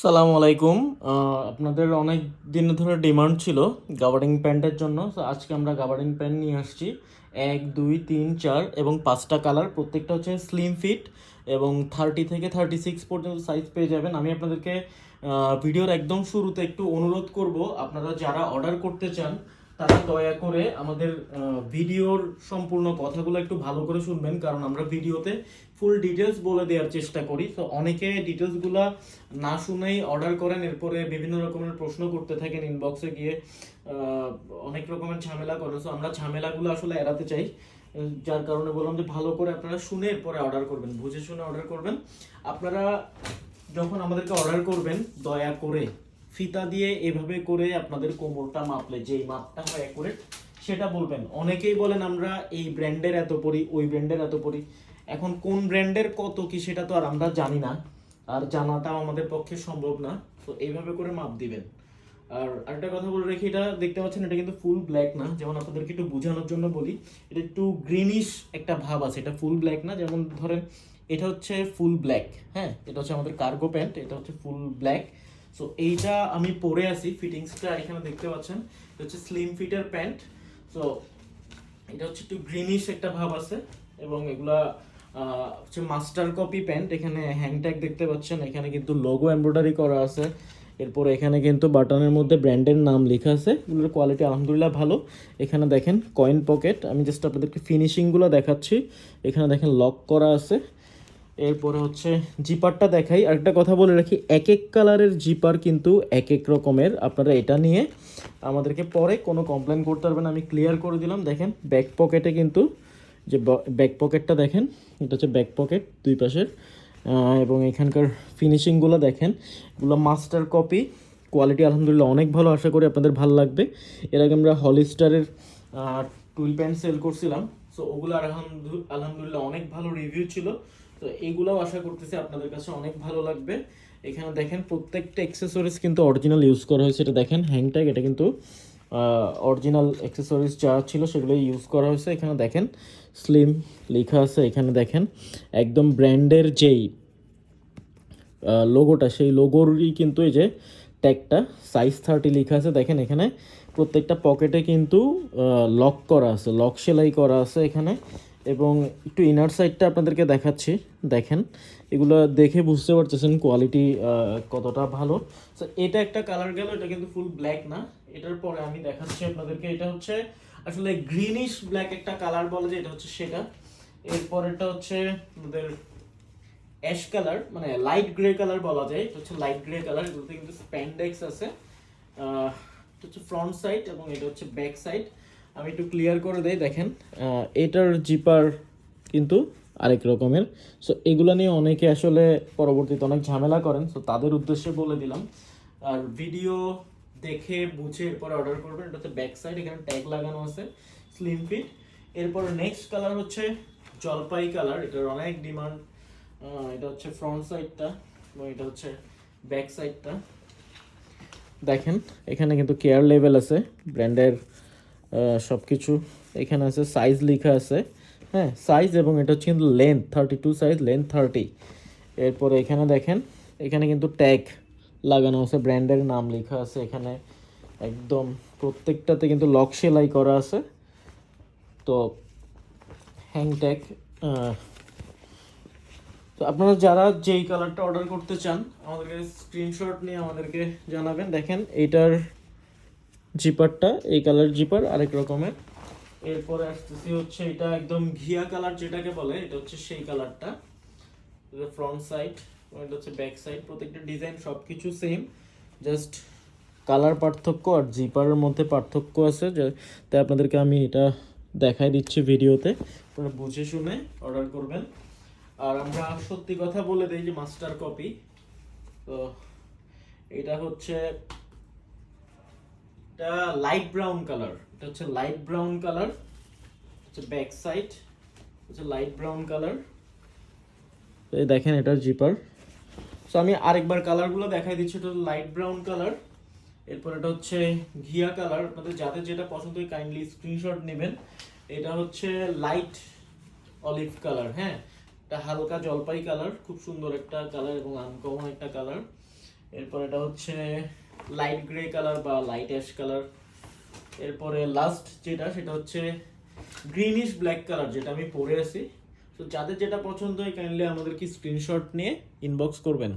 সালাম আলাইকুম। আপনাদের অনেক দিন ধরে ডিমান্ড ছিল গাবার্ডিং প্যান্টের জন্য আজকে আমরা গাবার্ডিং প্যান্ট নিয়ে আসছি। এক, দুই, তিন, চার এবং পাঁচটা কালার, প্রত্যেকটা হচ্ছে স্লিম ফিট এবং থার্টি থেকে থার্টি সিক্স পর্যন্ত সাইজ পেয়ে যাবেন। আমি আপনাদেরকে ভিডিওর একদম শুরুতে একটু অনুরোধ করব, আপনারা যারা অর্ডার করতে চান তারা দয়া করে আমাদের ভিডিওর সম্পূর্ণ কথাগুলো একটু ভালো করে শুনবেন, কারণ আমরা ভিডিওতে ফুল ডিটেলস বলে দেওয়ার চেষ্টা করি। তো অনেকে ডিটেলসগুলো না শুনেই অর্ডার করেন, এরপরে বিভিন্ন রকমের প্রশ্ন করতে থাকেন ইনবক্সে গিয়ে অনেক রকমের ঝামেলা করেন তো আমরা ঝামেলাগুলো আসলে এড়াতে চাই, যার কারণে বললাম যে ভালো করে আপনারা শুনে এরপরে অর্ডার করবেন, বুঝে শুনে অর্ডার করবেন। আপনারা যখন আমাদেরকে অর্ডার করবেন, দয়া করে ফিতা দিয়ে এভাবে করে আপনাদের কোমরটা মাপলে, যেই মাপটা হয় অ্যাকুরেট সেটা বলবেন। অনেকেই বলেন, আমরা এই ব্র্যান্ডের এত পড়ি ওই ব্র্যান্ডের এত পড়ি এখন কোন ব্র্যান্ডের কত কি সেটা তো আর আমরা জানি না। আর জানাটাও আমাদের পক্ষে সম্ভব না। তো এইভাবে করে মাপ দিবেন। আর আরেকটা কথা বলে রেখে, এটা দেখতে পাচ্ছেন, এটা কিন্তু ফুল ব্ল্যাক না। যেমন আপনাদেরকে একটু বোঝানোর জন্য বলি, এটা একটু গ্রিনিশ একটা ভাব আছে, এটা ফুল ব্ল্যাক না। যেমন ধরেন, এটা হচ্ছে ফুল ব্ল্যাক হ্যাঁ? এটা হচ্ছে আমাদের কার্গো প্যান্ট, এটা হচ্ছে ফুল ব্ল্যাক। সো এইটা আমি পরে আছি ফিটিংসটা এখানে দেখতে পাচ্ছেন। এটা হচ্ছে স্লিম ফিটের প্যান্ট সো এটা হচ্ছে একটু গ্রিনিশ একটা ভাব আছে, এবং এগুলা হচ্ছে মাস্টার কপি প্যান্ট এখানে হ্যাং ট্যাগ দেখতে পাচ্ছেন, এখানে কিন্তু লোগো এমব্রয়ডারি করা আছে। এরপর এখানে কিন্তু বাটনের মধ্যে ব্র্যান্ডের নাম লেখা আছে। এগুলোর কোয়ালিটি আলহামদুলিল্লাহ ভালো। এখানে দেখেন কয়েন পকেট আমি জাস্ট আপনাদেরকে ফিনিশিংগুলো দেখাচ্ছি। এখানে দেখেন লক করা আছে। এরপরে হচ্ছে জিপারটা দেখাই। আরেকটা কথা বলে রাখি এক এক কালারের জিপার কিন্তু এক এক রকমের। আপনারা এটা নিয়ে আমাদেরকে পরে কোনো কমপ্লেন করতে পারবেন। আমি ক্লিয়ার করে দিলাম। দেখেন ব্যাক পকেটে কিন্তু যে ব্যাক পকেটটা দেখেন, এটা হচ্ছে ব্যাক পকেট দুই পাশের। এবং এখানকার ফিনিশিংগুলো দেখেন, এগুলো মাস্টার কপি কোয়ালিটি আলহামদুলিল্লাহ অনেক ভালো, আশা করি আপনাদের ভালো লাগবে। এর আগে আমরা হলিস্টারের টুল প্যান্ট সেল করছিলাম। সো ওগুলো আলহামদু- আলহামদুলিল্লাহ অনেক ভালো রিভিউ ছিল। তো এইগুলোও আশা করতেছি আপনাদের কাছে অনেক ভালো লাগবে। এখানে দেখেন প্রত্যেকটা অ্যাক্সেসরিজ কিন্তু অরিজিনাল ইউজ করা হয়েছে। এটা দেখেন হ্যাংট্যাগ এটা কিন্তু অরিজিনাল অ্যাক্সেসরিজ যা ছিল সেগুলো ইউজ করা হয়েছে। এখানে দেখেন স্লিম লেখা আছে এখানে দেখেন, একদম ব্র্যান্ডের যেই লোগোটা সেই লোগোরই কিন্তু এই যে ট্যাগটা সাইজ থার্টি লেখা আছে। দেখেন এখানে প্রত্যেকটা পকেটে কিন্তু লক করা আছে লক সেলাই করা আছে এখানে। এবং একটু ইনার সাইডটা আপনাদেরকে দেখাচ্ছি। দেখেন, এগুলো দেখে বুঝতে পারতেছেন কোয়ালিটি কতটা ভালো। তো এটা একটা কালার গেল, এটা কিন্তু ফুল ব্ল্যাক না। এটার পরে আমি দেখাচ্ছি আপনাদেরকে, এটা হচ্ছে আসলে গ্রিনিশ ব্ল্যাক একটা কালার বলে যে এটা হচ্ছে সেটা। এরপরেরটা হচ্ছে আমাদের অ্যাশ কালার মানে লাইট গ্রে কালার বলা যায়। এটা হচ্ছে লাইট গ্রে কালার এগুলোতে কিন্তু স্প্যান্ডেক্স আছে। এটা হচ্ছে ফ্রন্ট সাইড এবং এটা হচ্ছে ব্যাক সাইড আমি একটু ক্লিয়ার করে দেই, দেখেন এটার জিপার কিন্তু আরেক রকমের। সো এগুলো নিয়ে অনেকে আসলে পরবর্তীতে অনেক ঝামেলা করেন। সো তাদের উদ্দেশ্যে বলে দিলাম। আর ভিডিও দেখে বুঝে এরপর অর্ডার করবেন। এটা হচ্ছে ব্যাক সাইড এখানে ট্যাগ লাগানো আছে স্লিম ফিট এরপর নেক্সট কালার হচ্ছে জলপাই কালার এটার অনেক ডিমান্ড এটা হচ্ছে ফ্রন্ট সাইডটা এবং এটা হচ্ছে ব্যাক সাইডটা দেখেন, এখানে কিন্তু কেয়ার লেভেল আছে ব্র্যান্ডের সব কিছু এখানে আছে সাইজ লেখা আছে। হ্যাঁ সাইজ এবং এটা হচ্ছে কিন্তু length thirty two size length thirty এরপরে এখানে দেখেন, এখানে কিন্তু ট্যাগ লাগানো আছে ব্র্যান্ডের নাম লেখা আছে এখানে। একদম প্রত্যেকটাতে কিন্তু লক সেলাই করা আছে। তো হ্যাং ট্যাগ তো আপনারা যারা যেই কালারটা অর্ডার করতে চান, আমাদেরকে স্ক্রিনশট নিয়ে আমাদেরকে জানাবেন। দেখেন এইটার জিপারটা, এই কালার জিপার, আরেক রকমের। এরপরে আসতেছি হচ্ছে এটা একদম ঘিয়া কালার যেটাকে বলে, এটা হচ্ছে সেই কালারটা। ফ্রন্ট সাইড এটা হচ্ছে ব্যাক সাইড প্রত্যেকটা ডিজাইন সব কিছু সেম জাস্ট কালার পার্থক্য আর জিপারের মধ্যে পার্থক্য আছে। তাই আপনাদেরকে আমি এটা দেখাই দিচ্ছি ভিডিওতে। আপনারা বুঝে শুনে অর্ডার করবেন। আর আমরা সত্যি কথা বলে দিই যে মাস্টার কপি তো, এটা হচ্ছে এটা লাইট ব্রাউন কালার এটা হচ্ছে লাইট ব্রাউন কালার হচ্ছে ব্যাক সাইড হচ্ছে লাইট ব্রাউন কালার এই দেখেন এটার জিপার সো আমি আরেকবার কালারগুলো দেখাই দিচ্ছি, এটা লাইট ব্রাউন কালার এরপর এটা হচ্ছে ঘিয়া কালার আপনাদের যাদের যেটা পছন্দ হয় কাইন্ডলি স্ক্রিনশট নেবেন। এটা হচ্ছে লাইট অলিভ কালার হ্যাঁ? এটা হালকা জলপাই কালার খুব সুন্দর একটা কালার এবং আনকমন একটা কালার এরপর এটা হচ্ছে লাইট গ্রে কালার বা লাইট অ্যাশ কালার এরপরে লাস্ট যেটা, সেটা হচ্ছে গ্রিনিশ ব্ল্যাক কালার যেটা আমি পরে আছি। তো যাদের যেটা পছন্দ হয় কাইন্ডলি আমাদেরকে স্ক্রিনশট নিয়ে ইনবক্স করবেন।